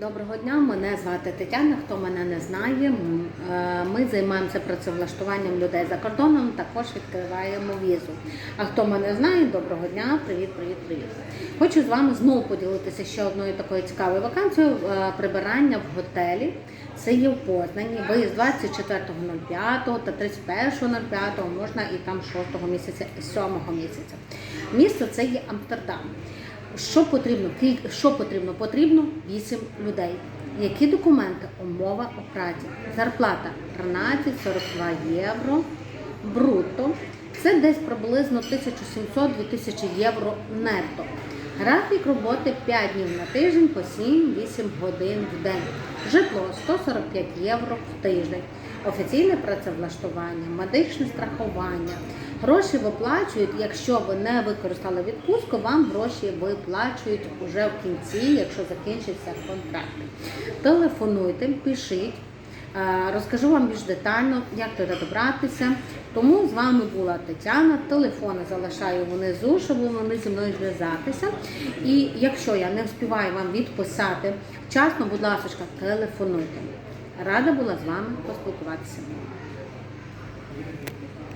Доброго дня, мене звати Тетяна. Хто мене не знає, е, ми займаємося працевлаштуванням людей за кордоном, також відкриваємо візу. А хто мене знає, доброго дня, привіт, привіт, привіт. Хочу з вами знову поділитися ще одною такою цікавою вакансією е, прибирання в готелі. Це є в Познані. Виїзд 24.05 та 31.05 можна і там 6 місяця і 7 місяця. Місто це є Амстердам. Що потрібно? Що потрібно? Потрібно 8 людей. Які документи? Умова о праці. Зарплата 13,42 євро брутто. Це десь приблизно 1700-2000 євро нетто. Графік роботи 5 днів на тиждень по 7-8 годин в день. Житло 145 євро в тиждень. Офіційне працевлаштування, медичне страхування. Гроші виплачують, якщо ви не використали відпустку, вам гроші виплачують уже в кінці, якщо закінчиться контракт. Телефонуйте, пишіть. Е, Розкажу вам більш детально, як туди добратися. Тому з вами була Тетяна. Телефони залишаю внизу, щоб могли зі мною зв'язатися. І якщо я не встигаю вам відписати вчасно, будь ласка, телефонуйте. Рада була з вами поспілкуватися.